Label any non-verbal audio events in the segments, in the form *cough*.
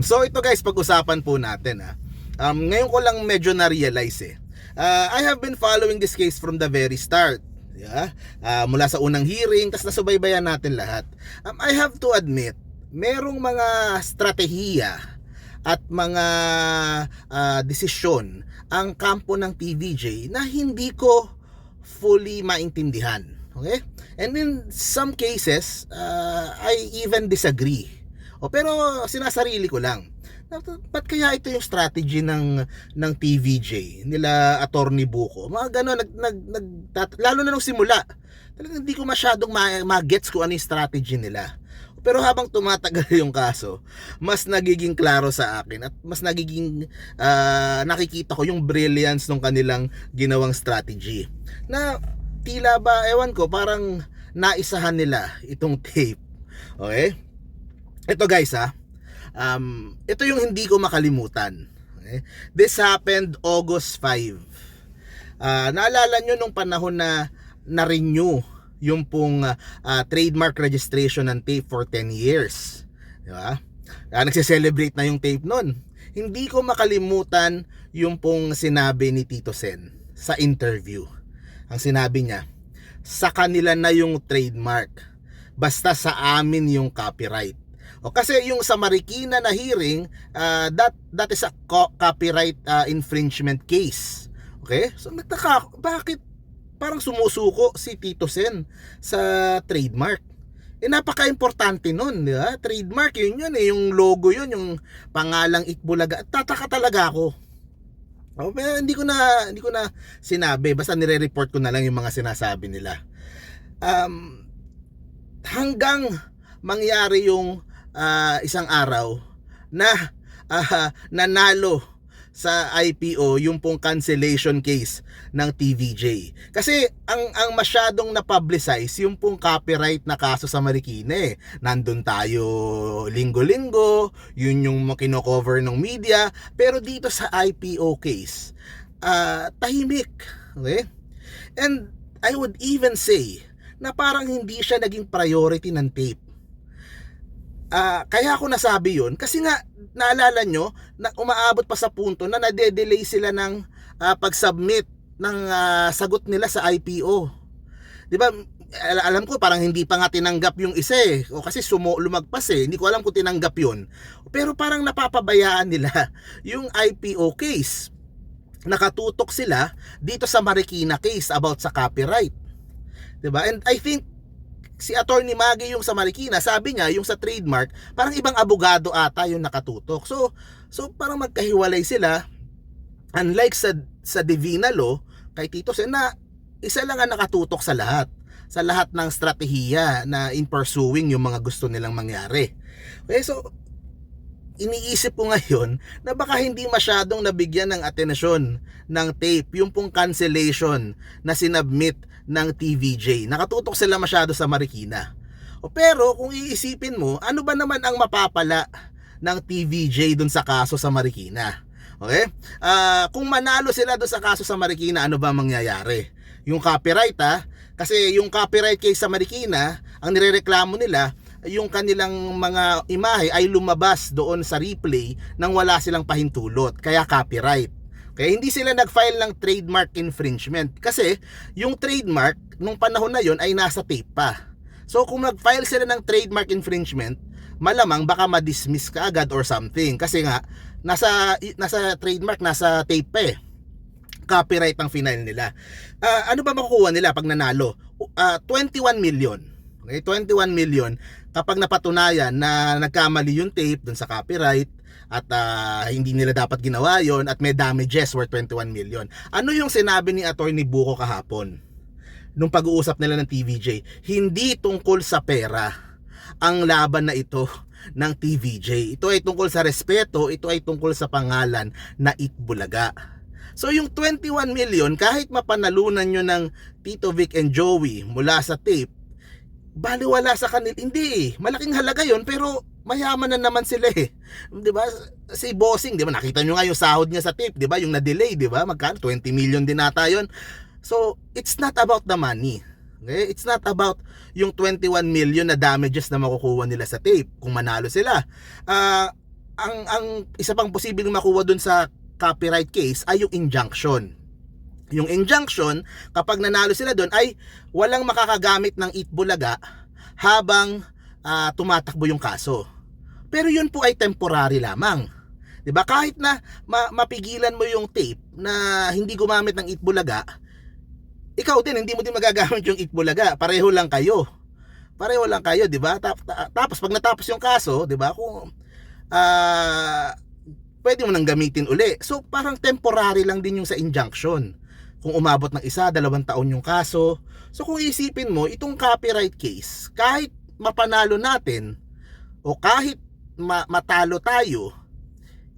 So ito guys, pag-usapan po natin ha. Um, ngayon ko lang medyo na-realize eh. Uh, I have been following this case from the very start. Yeah? Uh, mula sa unang hearing, tapos nasubaybayan natin lahat. Um, I have to admit, merong mga strategiya at mga uh, desisyon ang kampo ng TVJ na hindi ko fully maintindihan. Okay? And in some cases, uh, I even disagree. O pero sinasarili ko lang. Ba't kaya ito yung strategy ng ng TVJ nila Attorney Buko? Mga gano'n nag, nag, nag tat- lalo na nung simula. Talagang hindi ko masyadong ma- ma-gets kung ano yung strategy nila. Pero habang tumatagal *laughs* yung kaso, mas nagiging klaro sa akin at mas nagiging ah, nakikita ko yung brilliance ng kanilang ginawang strategy. Na tila ba, ewan ko, parang naisahan nila itong tape. Okay? Ito guys ha, um, ito yung hindi ko makalimutan. Okay? This happened August 5. Ah, naalala nyo nung panahon na na-renew yung pong ah, trademark registration ng tape for 10 years. Di ba? Ah, nagse-celebrate na yung tape nun. Hindi ko makalimutan yung pong sinabi ni Tito Sen sa interview. Ang sinabi niya, sa kanila na yung trademark. Basta sa amin yung copyright. O kasi yung sa Marikina na hearing, ah, that that is a co- copyright ah, infringement case. Okay? So nagtaka ako, bakit parang sumusuko si Tito Sen sa trademark? Eh napaka-importante nun, di ba? Trademark yun yun eh, yung logo yun, yung pangalang Itbulaga. Tataka talaga ako. Oh, hindi ko na hindi ko na sinabi, basta nire-report ko na lang yung mga sinasabi nila. Um, hanggang mangyari yung ah, isang araw na ah, nanalo sa IPO yung pong cancellation case ng TVJ. Kasi ang ang masyadong na-publicize yung pong copyright na kaso sa Marikina eh. Nandun tayo linggo-linggo, yun yung mga kino-cover ng media, pero dito sa IPO case, ah, tahimik. Okay? And I would even say na parang hindi siya naging priority ng tape. Ah, kaya ako nasabi yun kasi nga naalala nyo na umaabot pa sa punto na nade-delay sila ng ah, pag-submit ng ah, sagot nila sa IPO. 'Di ba? Al- alam ko parang hindi pa nga tinanggap yung isa eh. O kasi sumo lumagpas eh. Hindi ko alam kung tinanggap yun. Pero parang napapabayaan nila *laughs* yung IPO case. Nakatutok sila dito sa Marikina case about sa copyright. 'Di ba? And I think si Attorney Maggie yung sa Marikina, sabi niya yung sa trademark, parang ibang abogado ata yung nakatutok. So, so parang magkahiwalay sila. Unlike sa sa Divina Law, kay Tito Sen isa lang ang nakatutok sa lahat sa lahat ng strategiya na in pursuing yung mga gusto nilang mangyari. Okay, so iniisip ko ngayon na baka hindi masyadong nabigyan ng atensyon ng tape yung pong cancellation na sinubmit ng TVJ. Nakatutok sila masyado sa Marikina. O pero kung iisipin mo, ano ba naman ang mapapala ng TVJ dun sa kaso sa Marikina? Okay? Ah, kung manalo sila dun sa kaso sa Marikina, ano ba mangyayari? Yung copyright ha, kasi yung copyright case sa Marikina, ang nirereklamo nila, yung kanilang mga imahe ay lumabas doon sa replay nang wala silang pahintulot, kaya copyright. Kaya hindi sila nag-file ng trademark infringement kasi yung trademark nung panahon na yon ay nasa tape pa. So kung nag-file sila ng trademark infringement, malamang baka ma-dismiss ka agad or something kasi nga nasa nasa trademark nasa tape pa eh copyright ang final nila. Ah, ano ba makukuha nila pag nanalo? Ah, 21 million. Okay, 21 million kapag napatunayan na nagkamali yung tape dun sa copyright at ah, hindi nila dapat ginawa yon at may damages worth 21 million. Ano yung sinabi ni Attorney Buko kahapon? Nung pag-uusap nila ng TVJ, hindi tungkol sa pera ang laban na ito ng TVJ. Ito ay tungkol sa respeto, ito ay tungkol sa pangalan na Itbulaga. So yung 21 million, kahit mapanalunan nyo ng Tito Vic and Joey mula sa tape, baliwala sa kanil hindi. Malaking halaga yon pero mayaman na naman sila eh. 'Di ba? Si Bossing, 'di ba? Nakita nyo nga yung sahod niya sa tape, 'di ba? Yung na-delay, 'di ba? Magkano 20 million din ata 'yon. So, it's not about the money. Okay? It's not about yung 21 million na damages na makukuha nila sa tape kung manalo sila. Ah, ang ang isa pang posibleng makuha dun sa copyright case ay yung injunction. Yung injunction, kapag nanalo sila doon ay walang makakagamit ng Itbulaga habang ah, tumatakbo yung kaso. Pero yun po ay temporary lamang. 'Di ba? Kahit na ma- mapigilan mo yung tape na hindi gumamit ng Itbulaga, ikaw din hindi mo din magagamit yung Itbulaga. Pareho lang kayo. Pareho lang kayo, 'di ba? Tap- ta- tapos pag natapos yung kaso, 'di ba? Kung ah pwede mo nang gamitin uli. So parang temporary lang din yung sa injunction. Kung umabot ng isa, dalawang taon yung kaso. So kung isipin mo, itong copyright case, kahit mapanalo natin o kahit ma- matalo tayo,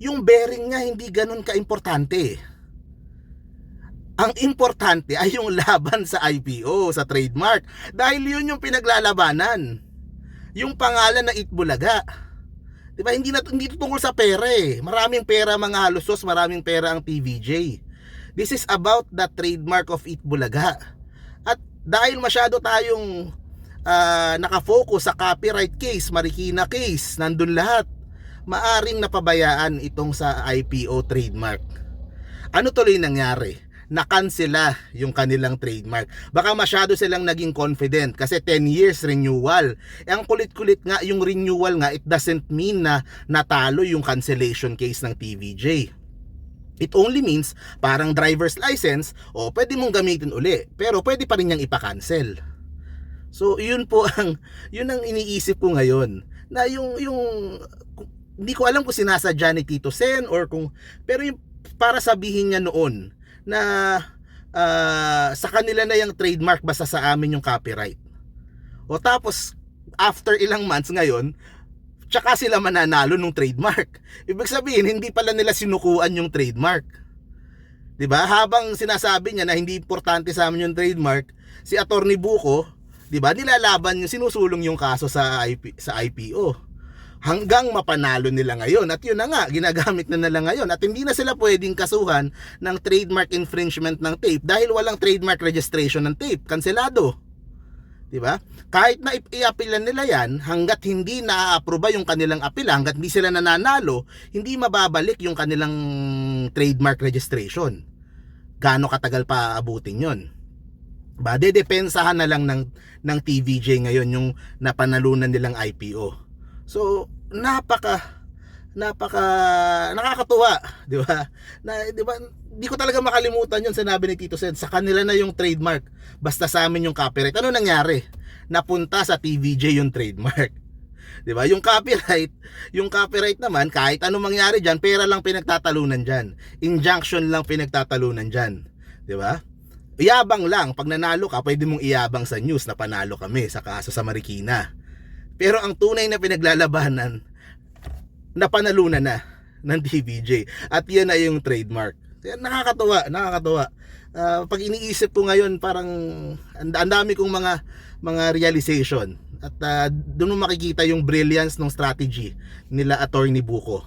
yung bearing niya hindi ganun kaimportante. Ang importante ay yung *laughs* laban sa IPO, sa trademark. Dahil yun yung pinaglalabanan. Yung pangalan na Itbulaga. 'Di ba? Hindi na hindi tungkol sa pera eh. Maraming pera mga halusos, maraming pera ang TVJ. This is about the trademark of Itbulaga. At dahil masyado tayong ah, nakafocus sa copyright case, Marikina case, nandun lahat. Maaring napabayaan itong sa IPO trademark. Ano tuloy nangyari? nakansela yung kanilang trademark. Baka masyado silang naging confident kasi 10 years renewal. Eh, ang kulit-kulit nga yung renewal nga, it doesn't mean na natalo yung cancellation case ng TVJ. It only means parang driver's license o pwede mong gamitin uli pero pwede pa rin niyang ipa-cancel. So yun po *laughs* ang yun ang iniisip ko ngayon na yung yung hindi ko alam kung sinasadya ni Tito Sen or kung pero yung para sabihin niya noon na ah, sa kanila na yung trademark basta sa amin yung copyright. O tapos after ilang months ngayon, tsaka sila mananalo ng trademark. Ibig sabihin, hindi pala nila sinukuan yung trademark. 'Di ba? Habang sinasabi niya na hindi importante sa amin yung trademark, si Attorney Buko, 'di ba? Nilalaban yung sinusulong yung kaso sa IP, sa IPO hanggang mapanalo nila ngayon. At yun na nga, ginagamit na nila ngayon. At hindi na sila pwedeng kasuhan ng trademark infringement ng tape dahil walang trademark registration ng tape. Kanselado. 'Di ba? Kahit na i- i-appealan nila 'yan, hangga't hindi na-aproba yung kanilang apila, hangga't hindi sila nananalo, hindi mababalik yung kanilang trademark registration. Gaano katagal pa aabutin 'yon? Ba, dedepensahan na lang ng ng TVJ ngayon yung napanalunan nilang IPO. So, napaka napaka nakakatuwa, 'di ba? Na 'di ba? Hindi ko talaga makalimutan 'yung sinabi ni Tito Sen. Sa kanila na 'yung trademark, basta sa amin 'yung copyright. Ano nangyari? Napunta sa TVJ 'yung trademark. 'Di ba? Yung copyright, yung copyright naman kahit anong mangyari diyan, pera lang pinagtatalunan diyan. Injunction lang pinagtatalunan diyan. 'Di ba? Iyabang lang, pag nanalo ka, pwede mong iyabang sa news na panalo kami sa kaso sa Marikina. Pero ang tunay na pinaglalabanan, napanalunan na ng TVJ. At yan na yung trademark. Kaya nakakatuwa, nakakatuwa. Ah, pag iniisip ko ngayon, parang ang dami kong mga mga realization. At ah, doon mo makikita yung brilliance ng strategy nila Attorney Buko.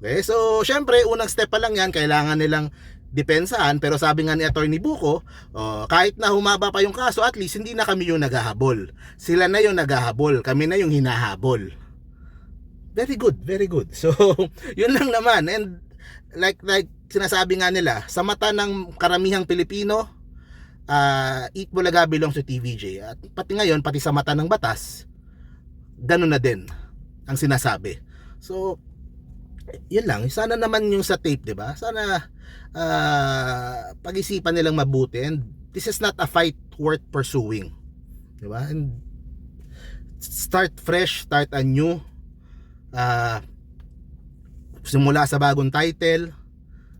Okay, so syempre, unang step pa lang yan, kailangan nilang depensahan pero sabi nga ni Attorney Buko oh, kahit na humaba pa yung kaso at least hindi na kami yung naghahabol sila na yung naghahabol kami na yung hinahabol very good very good so *laughs* yun lang naman and like like sinasabi nga nila sa mata ng karamihang Pilipino uh, Eat Bulaga belongs to TVJ at pati ngayon pati sa mata ng batas ganun na din ang sinasabi. So yun lang. Sana naman yung sa tape 'di ba? Sana ah, pag-isipan nilang mabuti and this is not a fight worth pursuing 'di ba? And start fresh start anew. Ah simula sa bagong title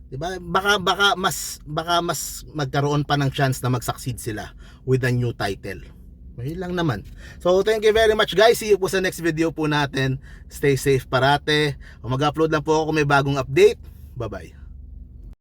'di ba baka baka mas baka mas magkaroon pa ng chance na mag-succeed sila with a new title Ayun lang naman. So, thank you very much guys. See you po sa next video po natin. Stay safe parate. O mag-upload lang po ako kung may bagong update. Bye-bye.